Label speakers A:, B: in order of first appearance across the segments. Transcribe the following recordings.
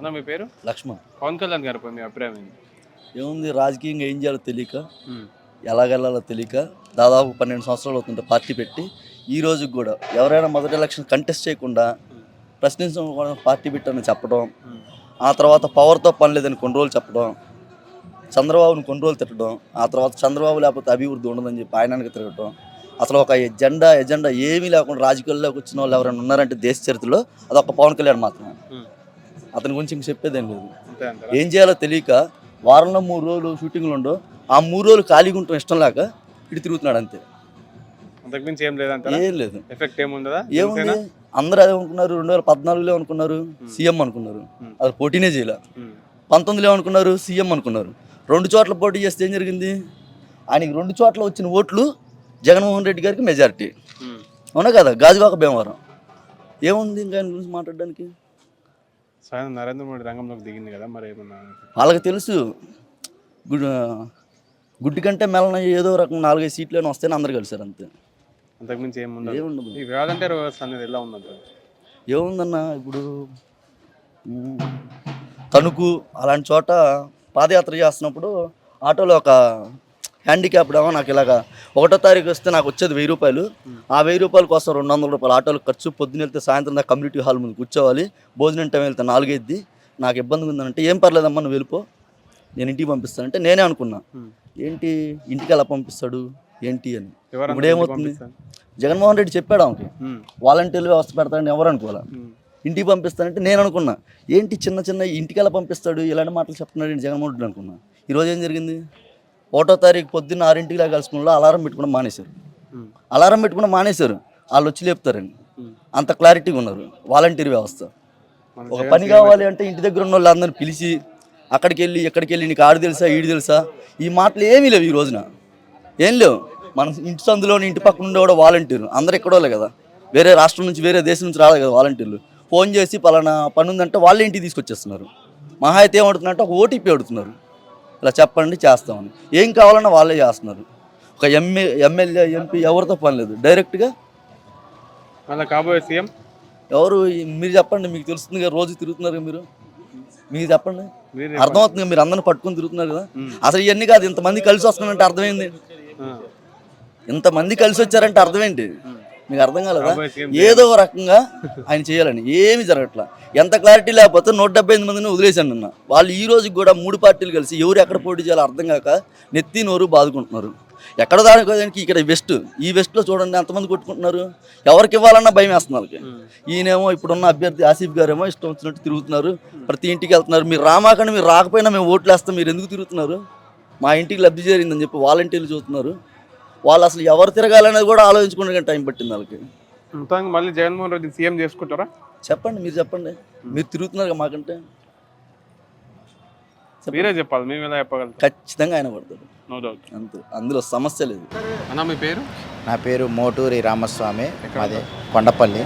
A: అన్న మీ పేరు
B: లక్ష్మణ్
A: పవన్ కళ్యాణ్ గారిపై మీ అభిప్రాయం ఏంది
B: ఏముంది రాజకీయంగా ఏం చేయాలో తెలియక. ఎలాగెళ్ళాలో తెలియక దాదాపు పన్నెండు సంవత్సరాలు అవుతుంటే పార్టీ పెట్టి ఈ రోజుకి కూడా ఎవరైనా మొదటి ఎలక్షన్ కంటెస్ట్ చేయకుండా ప్రశ్నించడం కూడా పార్టీ పెట్టని చెప్పడం. ఆ తర్వాత పవర్తో పని లేదని కొన్ని రోజులు చెప్పడం చంద్రబాబుని కొన్ని రోజులు తిట్టడం ఆ తర్వాత చంద్రబాబు లేకపోతే అభివృద్ధి ఉండదని చెప్పి ఆయనకి తిరగటం అసలు ఒక ఎజెండా ఎజెండా ఏమీ లేకుండా రాజకీయాల్లోకి వచ్చిన వాళ్ళు ఎవరైనా ఉన్నారంటే దేశ చరిత్రలో అదొక పవన్ కళ్యాణ్ మాత్రమే
A: ఉమ్.
B: అతని గురించి ఇంక చెప్పేదేం లేదు. ఏం చేయాలో తెలియక వారంలో మూడు రోజులు షూటింగ్లు ఉండవు. ఆ మూడు రోజులు ఖాళీగా ఉండటం ఇష్టం లేక ఇటు తిరుగుతున్నాడు అంతే.
A: అంతకుమించి ఏం
B: లేదు.
A: ఎఫెక్ట్ ఏముండదా?
B: ఏముంది? అందరూ అదే అనుకున్నారు. రెండు వేల పద్నాలుగులో అనుకున్నారు సీఎం అనుకున్నారు. అది పోటీనే చేయలే. పంతొమ్మిదిలో ఏమనుకున్నారు? సీఎం అనుకున్నారు. రెండు చోట్ల పోటీ చేస్తే ఏం జరిగింది? ఆయనకి రెండు చోట్ల వచ్చిన ఓట్లు జగన్మోహన్ రెడ్డి గారికి మెజారిటీ. అవునా కదా? గాజువాక భీమవరం. ఏముంది ఇంకా ఆయన గురించి మాట్లాడడానికి?
A: నరేంద్ర మోడీ రంగంలోకి దిగింది కదా మరి ఏమన్నా?
B: వాళ్ళకి తెలుసు. గుడ్ గుడ్డి కంటే మెలన ఏదో రకం నాలుగైదు సీట్లను వస్తేనే అందరు కలిసారు అంతే.
A: అంతకుమించి
B: ఏముండదు.
A: ఈ అనేది ఎలా ఉందంటారు?
B: ఏముందన్న ఇప్పుడు తణుకు అలాంటి చోట పాదయాత్ర చేస్తున్నప్పుడు ఆటోలో ఒక హ్యాండిక్యాప్డ్ ఏమో నాకు ఇలాగా ఒకటో తారీఖు వస్తే నాకు వచ్చేది వెయ్యి రూపాయలు. ఆ వెయ్యి రూపాయల కోసం రెండు వందల రూపాయలు ఆటోలు ఖర్చు పొద్దున్న వెళ్తే సాయంత్రం దాకా కమ్యూనిటీ హాల్ ముందు కూర్చోవాలి. భోజనం టైం వెళ్తే నాలుగైద్ది. నాకు ఇబ్బందిగా ఉందంటే ఏం పర్లేదమ్మా నువ్వు వెళ్ళిపో. నేను ఇంటికి పంపిస్తానంటే నేనే అనుకున్నా. ఏంటి? ఇంటికి ఎలా పంపిస్తాడు? ఏంటి అని. ఇప్పుడు ఏమవుతుంది? జగన్మోహన్ రెడ్డి చెప్పాడు ఆమెకి. వాలంటీర్లు వ్యవస్థ పెడతాడని ఎవరు అనుకోవాలి. ఇంటికి పంపిస్తానంటే నేను అనుకున్నా. ఏంటి చిన్న చిన్న ఇంటికి ఎలా పంపిస్తాడు? ఇలాంటి మాటలు చెప్తున్నాడు జగన్మోహన్ రెడ్డి అనుకున్నా. ఈరోజు ఏం జరిగింది? ఒకటో తారీఖు పొద్దున్న ఆరింటికి ఇలా కలుసుకున్న అలారం పెట్టుకుని మానేశారు. అలారం పెట్టుకుని మానేశారు. వాళ్ళు వచ్చి లేపుతారని
A: ఉమ్.
B: అంత క్లారిటీగా ఉన్నారు. వాలంటీర్ వ్యవస్థ. ఒక పని కావాలి అంటే ఇంటి దగ్గర ఉన్న వాళ్ళందరిని పిలిచి అక్కడికి వెళ్ళి ఎక్కడికి వెళ్ళి నీకు ఆడు తెలుసా ఈడు తెలుసా? ఈ మాటలు ఏమీ లేవు ఈ రోజున. ఏం లేవు. మన ఇంటి సందులోని ఇంటి పక్కన ఉండే కూడా వాలంటీర్. అందరు ఎక్కడోలే కదా? వేరే రాష్ట్రం నుంచి వేరే దేశం నుంచి రాలేదు కదా వాలంటీర్లు. ఫోన్ చేసి పలానా పని ఉందంటే వాళ్ళే ఇంటికి తీసుకొచ్చేస్తున్నారు. మహా అయితే ఏమడుతున్నారంటే ఒక ఓటీపీ అడుగుతున్నారు. ఇలా చెప్పండి చేస్తామని. ఏం కావాలన్నా వాళ్ళే చేస్తున్నారు. ఒక ఎంఏ ఎమ్మెల్యే ఎంపీ ఎవరితో పని లేదు. డైరెక్ట్గా
A: మళ్ళీ కాబోయే సీఎం?
B: ఎవరు? మీరు చెప్పండి మీకు తెలుస్తుంది కదా రోజు తిరుగుతున్నారు కదా మీరు. మీరు చెప్పండి. అర్థమవుతుంది మీరు అందరిని పట్టుకొని తిరుగుతున్నారు కదా. అసలు ఇవన్నీ కాదు ఇంతమంది కలిసి వస్తున్నారంటే అర్థమైంది. ఇంతమంది కలిసి వచ్చారంటే అర్థం ఏంటి మీకు అర్థం కాలేదా? ఏదో ఒక రకంగా ఆయన చేయాలని ఏమీ జరగట్లా. ఎంత క్లారిటీ లేకపోతే నూట డెబ్బై ఎనిమిది మందిని వదిలేశాను నిన్న. వాళ్ళు ఈ రోజుకి కూడా మూడు పార్టీలు కలిసి ఎవరు ఎక్కడ పోటీ చేయాలో అర్థం కాక నెత్తి నోరు బాదుకుంటున్నారు. ఎక్కడ దానికి ఇక్కడ వెస్ట్ ఈ వెస్ట్లో చూడండి ఎంతమంది కొట్టుకుంటున్నారు? ఎవరికి ఇవ్వాలన్నా భయం వేస్తున్నారు వాళ్ళకి. ఈయనేమో ఇప్పుడున్న అభ్యర్థి ఆసిఫ్ గారేమో ఇష్టం వచ్చినట్టు తిరుగుతున్నారు. ప్రతి ఇంటికి వెళ్తున్నారు. మీరు రామాకండి మీరు రాకపోయినా మేము ఓట్లు వేస్తాం మీరు ఎందుకు తిరుగుతున్నారు? మా ఇంటికి లబ్ధి చేరిందని చెప్పి వాలంటీర్లు చూస్తున్నారు. వాళ్ళు అసలు ఎవరు తిరగాలనేది కూడా ఆలోచించుకునే టైం పట్టింది వాళ్ళకి.
A: మొత్తానికి మళ్ళీ జగన్మోహన్ రెడ్డి సీఎం చేసుకుంటారా?
B: చెప్పండి మీరు చెప్పండి. మీరు తిరుగుతున్నారు కదా మాకంటే.
A: మీరే చెప్పాలి మేము ఎలా చెప్పగలుగుతాం?
B: ఖచ్చితంగా ఆయన పడతాడు.
A: నో డౌట్
B: అంతే అందులో సమస్య లేదు.
A: అన్న మీ పేరు?
C: నా పేరు మోటూరి రామస్వామి మాది కొండపల్లి.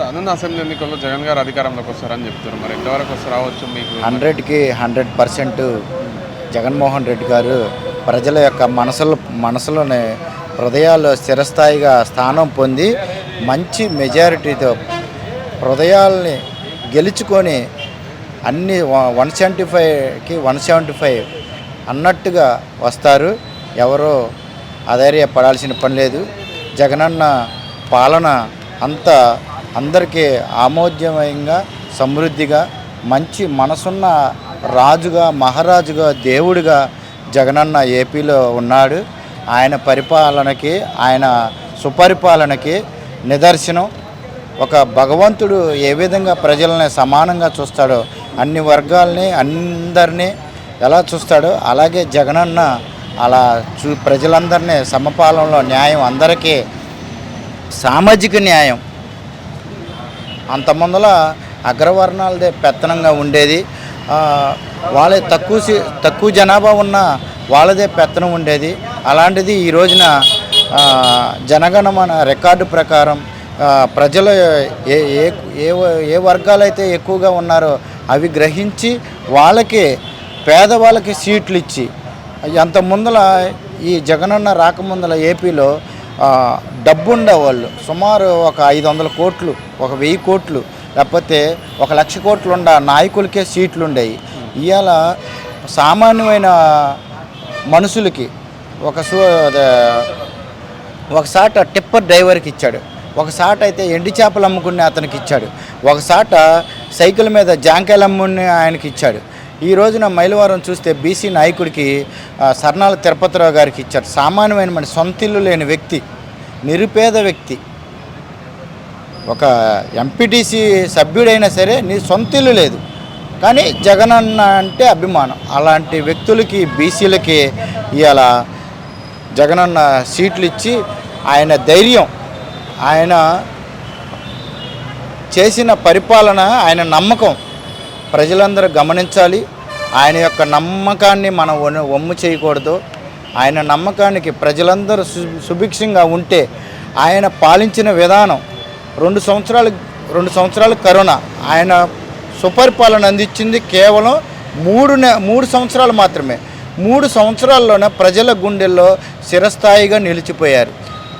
A: రానున్న అసెంబ్లీ ఎన్నికల్లో జగన్ గారు అధికారంలోకి వస్తారని చెప్తారు మరి ఎంతవరకు వస్తారు రావచ్చు మీకు?
C: హండ్రెడ్కి హండ్రెడ్ పర్సెంట్ జగన్మోహన్ రెడ్డి గారు ప్రజల యొక్క మనసులో మనసులోని హృదయాల్లో స్థిరస్థాయిగా స్థానం పొంది మంచి మెజారిటీతో హృదయాల్ని గెలుచుకొని అన్ని వన్ సెవెంటీ ఫైవ్కి వన్ సెవెంటీ ఫైవ్ అన్నట్టుగా వస్తారు. ఎవరో ఆధైర్యపడాల్సిన పని లేదు. జగనన్న పాలన అంత అందరికీ ఆమోద్యమయంగా సమృద్ధిగా మంచి మనసున్న రాజుగా మహారాజుగా దేవుడిగా జగనన్న ఏపీలో ఉన్నాడు. ఆయన పరిపాలనకి ఆయన సుపరిపాలనకి నిదర్శనం. ఒక భగవంతుడు ఏ విధంగా ప్రజలని సమానంగా చూస్తాడో అన్ని వర్గాల్ని అందరినీ ఎలా చూస్తాడో అలాగే జగనన్న అలా చూ ప్రజలందరినీ సమపాలనలో న్యాయం అందరికీ సామాజిక న్యాయం. అంత అగ్రవర్ణాలదే పెత్తనంగా ఉండేది. వాళ్ళే తక్కువ తక్కువ జనాభా ఉన్న వాళ్ళదే పెత్తనం ఉండేది. అలాంటిది ఈ రోజున జనగణమన రికార్డు ప్రకారం ప్రజలు ఏ ఏ ఏ ఏ వర్గాలైతే ఎక్కువగా ఉన్నారో అవి గ్రహించి వాళ్ళకి పేదవాళ్ళకి సీట్లు ఇచ్చి అంత ముందల ఈ జగనన్న రాకముందల ఏపీలో డబ్బు ఉండేవాళ్ళు సుమారు ఒక ఐదు వందల కోట్లు ఒక వెయ్యి కోట్లు లేకపోతే ఒక లక్ష కోట్లు ఉండ నాయకులకే సీట్లు ఉండేవి ఇవాళ సామాన్యమైన మనుషులకి ఒక ఒకసాట టిప్పర్ డ్రైవర్కి ఇచ్చాడు. ఒకసాట అయితే ఎండి చేపలు అమ్ముకునే అతనికి ఇచ్చాడు. ఒకసాట సైకిల్ మీద జాంకాయలు అమ్ముకునే ఆయనకి ఇచ్చాడు. ఈ రోజున మైలవరం చూస్తే బీసీ నాయకుడికి సర్నాల తిరుపతిరావు గారికి ఇచ్చాడు సామాన్యమైన మన సొంతిల్లు లేని వ్యక్తి నిరుపేద వ్యక్తి. ఒక ఎంపీటీసీ సభ్యుడైనా సరే నీ సొంత ఇల్లు లేదు. కానీ జగన్ అన్న అంటే అభిమానం. అలాంటి వ్యక్తులకి బీసీలకి ఇవాళ జగనన్న సీట్లు ఇచ్చి ఆయన ధైర్యం ఆయన చేసిన పరిపాలన ఆయన నమ్మకం ప్రజలందరూ గమనించాలి. ఆయన యొక్క నమ్మకాన్ని మనం వమ్ము చేయకూడదు. ఆయన నమ్మకానికి ప్రజలందరూ సుభిక్షంగా ఉంటే ఆయన పాలించిన విధానం రెండు సంవత్సరాలు రెండు సంవత్సరాలు కరోనా. ఆయన సుపరిపాలన అందించింది కేవలం మూడు నె మూడు సంవత్సరాలు మాత్రమే. మూడు సంవత్సరాల్లోనే ప్రజల గుండెల్లో చిరస్థాయిగా నిలిచిపోయారు.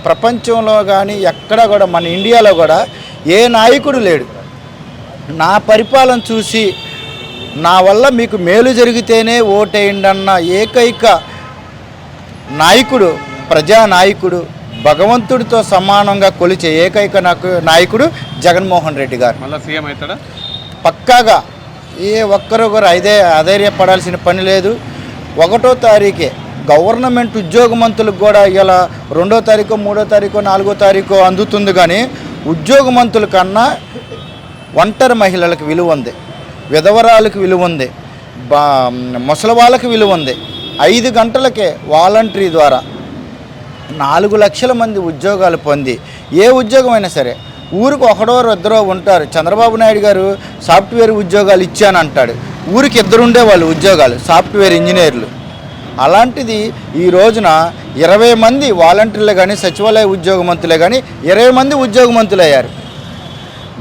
C: ప్రపంచంలో కానీ ఎక్కడ కూడా మన ఇండియాలో కూడా ఏ నాయకుడు లేడు. నా పరిపాలన చూసి నా వల్ల మీకు మేలు జరిగితేనే ఓటేయండి అన్న ఏకైక నాయకుడు ప్రజా నాయకుడు భగవంతుడితో సమానంగా కొలిచే ఏకైక నాకు నాయకుడు జగన్మోహన్ రెడ్డి గారు.
A: మళ్ళీ సీఎం అవుతాడా?
C: పక్కాగా ఏ ఒక్కరు కూడా అదే అధైర్యపడాల్సిన పని లేదు. ఒకటో తారీఖే గవర్నమెంట్ ఉద్యోగమంతులకు కూడా ఇలా రెండో తారీఖు మూడో తారీఖు నాలుగో తారీఖు అందుతుంది కానీ ఉద్యోగమంతుల కన్నా ఒంటరి మహిళలకు విలువ ఉంది. విధవరాలకు విలువ ఉంది. బా ముసలి వాళ్ళకి విలువ ఉంది. ఐదు గంటలకే వాలంటరీ ద్వారా నాలుగు లక్షల మంది ఉద్యోగాలు పొంది ఏ ఉద్యోగమైనా సరే ఊరికి ఒకడో ఇద్దరో ఉంటారు. చంద్రబాబు నాయుడు గారు సాఫ్ట్వేర్ ఉద్యోగాలు ఇచ్చాను అంటాడు. ఊరికి ఇద్దరు ఉండేవాళ్ళు ఉద్యోగాలు సాఫ్ట్వేర్ ఇంజనీర్లు. అలాంటిది ఈ రోజున ఇరవై మంది వాలంటీర్లే కానీ సచివాలయ ఉద్యోగ మంత్రులే కానీ ఇరవై మంది ఉద్యోగ మంతులు అయ్యారు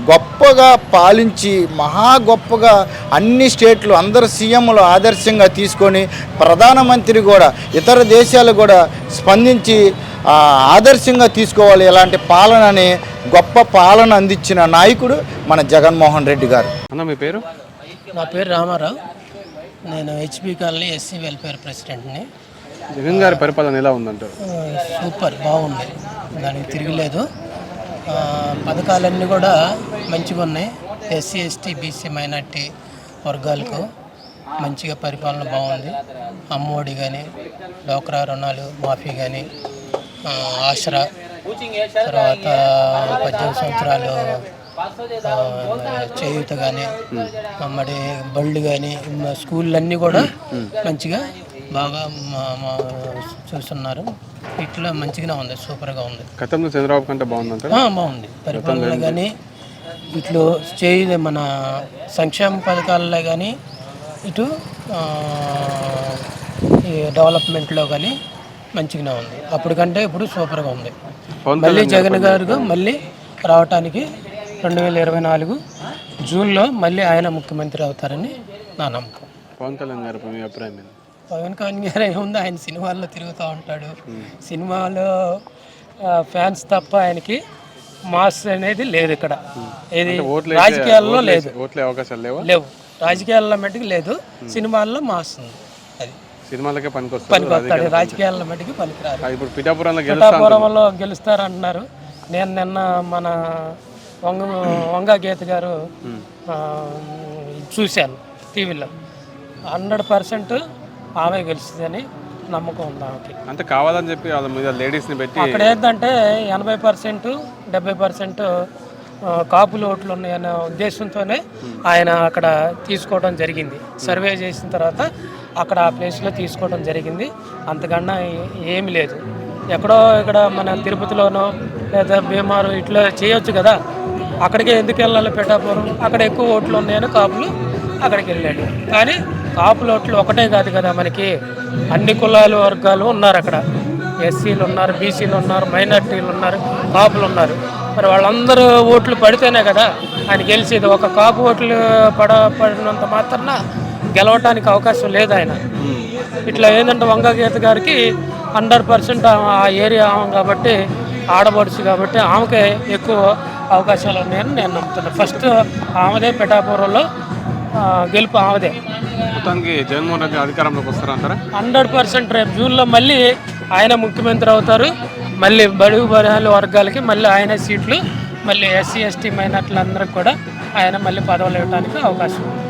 C: గొప్పగా పాలించి మహా గొప్పగా అన్ని స్టేట్లు అందరు సీఎంలు ఆదర్శంగా తీసుకొని ప్రధానమంత్రి కూడా ఇతర దేశాలు కూడా స్పందించి ఆ, ఆదర్శంగా తీసుకోవాలి ఇలాంటి పాలనని గొప్ప పాలన అందించిన నాయకుడు మన జగన్మోహన్ రెడ్డి గారు.
A: అన్న మీ పేరు?
D: నా పేరు రామారావు. నేను హెచ్పి కాలనీ ఎస్సీ వెల్ఫేర్ ప్రెసిడెంట్ని.
A: జగన్ గారి పరిపాలన ఎలా ఉందంటారు?
D: సూపర్ బాగుంది. దానికి తిరగలేదు ఆ, పథకాలన్నీ కూడా మంచిగా ఉన్నాయి. ఎస్సీ ఎస్టీ బీసీ మైనార్టీ వర్గాలకు మంచిగా పరిపాలన బాగుంది. అమ్మఒడి కానీ డోక్రా రుణాలు మాఫీ కానీ ఆసరా తర్వాత పద్దెనిమిది సంవత్సరాలు చేయూత కానీ మరి బళ్ళు కానీ స్కూళ్ళన్నీ కూడా మంచిగా బాగా చూస్తున్నారు. ఇట్లా మంచిగానే ఉంది సూపర్గా ఉంది.
A: గతంలో చంద్రబాబు కంటే బాగుందంటారు?
D: ఆ, బాగుంది. పరిపాలన కానీ ఇట్లు చేయ మన సంక్షేమ పథకాలలో కానీ ఇటు డెవలప్మెంట్లో కానీ మంచిగానే ఉంది. అప్పటికంటే ఇప్పుడు సూపర్గా ఉంది. మళ్ళీ జగన్ గారు మళ్ళీ రావటానికి రెండు వేల ఇరవై నాలుగు జూన్లో మళ్ళీ ఆయన ముఖ్యమంత్రి అవుతారని నా నమ్మకం.
A: పవన్ కళ్యాణ్ గారి మీ అభిప్రాయం
D: పవన్ కళ్యాణ్ గారు ఏముంది? ఆయన సినిమాల్లో తిరుగుతూ ఉంటాడు. సినిమాలో ఫ్యాన్స్ తప్ప ఆయనకి మాస్ అనేది లేదు ఇక్కడ. ఇది
A: ఓట్లు
D: రాజకీయాల్లో లేదు.
A: ఓట్లే అవకాశాలు లేవా?
D: లేవు. రాజకీయాల్లో మటుకు లేదు. సినిమాల్లో మాస్ ఉంది. అది.
A: సినిమాలకే పనికొస్తారు
D: పనికి. వస్తాడు రాజకీయాల్లో మటుకు పనికిరాదు.
A: ఇప్పుడు పిఠాపురంలో
D: పిఠాపురంలో గెలుస్తారంటున్నారు. నేను నిన్న మన వంగ వంగ గీత గారు చూశాను టీవీలో. హండ్రెడ్ పర్సెంట్ ఆమె గెలుస్తుందని నమ్మకం ఉంది? ఆమెకి
A: అంతే కావాలని చెప్పి వాళ్ళ మీద లేడీస్ని పెట్టి
D: అక్కడ ఏంటంటే ఎనభై పర్సెంట్ డెబ్బై పర్సెంట్ కాపులు ఓట్లు ఉన్నాయనే ఉద్దేశంతోనే ఆయన అక్కడ తీసుకోవడం జరిగింది. సర్వే చేసిన తర్వాత అక్కడ ఆ ప్లేస్లో తీసుకోవడం జరిగింది. అంతకన్నా ఏమీ లేదు. ఎక్కడో ఇక్కడ మన తిరుపతిలోనో లేదా భీమారు ఇట్లా చేయొచ్చు కదా. అక్కడికే ఎందుకు వెళ్ళాలి? పెట్టాపురం అక్కడ ఎక్కువ ఓట్లు ఉన్నాయని కాపులు అక్కడికి వెళ్ళాడు. కానీ కాపు లోట్లు ఒకటే కాదు కదా మనకి. అన్ని కులాలు వర్గాలు ఉన్నారు అక్కడ. ఎస్సీలు ఉన్నారు బీసీలు ఉన్నారు మైనార్టీలు ఉన్నారు కాపులు ఉన్నారు. మరి వాళ్ళందరూ ఓట్లు పడితేనే కదా ఆయన గెలిచేది. ఒక కాపు ఓట్లు పడ పడినంత మాత్రాన గెలవటానికి అవకాశం లేదు ఆయన. ఇట్లా ఏంటంటే వంగ గీత గారికి హండ్రెడ్ పర్సెంట్ ఆ ఏరియా ఆమె కాబట్టి ఆడబడుచు కాబట్టి ఆమెకే ఎక్కువ అవకాశాలు ఉన్నాయని నేను నమ్ముతున్నాను ఫస్ట్ ఆమెదే పిఠాపురంలో గెలుపు ఆమెదే
A: మొత్తానికి జగన్మోహన్ రెడ్డి అధికారంలోకి వస్తారంటారా?
D: హండ్రెడ్ పర్సెంట్ రేపు జూన్లో మళ్ళీ ఆయన ముఖ్యమంత్రి అవుతారు. మళ్ళీ బడుగు బలహాల వర్గాలకి మళ్ళీ ఆయన సీట్లు మళ్ళీ ఎస్సీ ఎస్టీ మైనార్టీలందరికీ కూడా ఆయన మళ్ళీ పదవులు ఇవ్వడానికి అవకాశం ఉంది.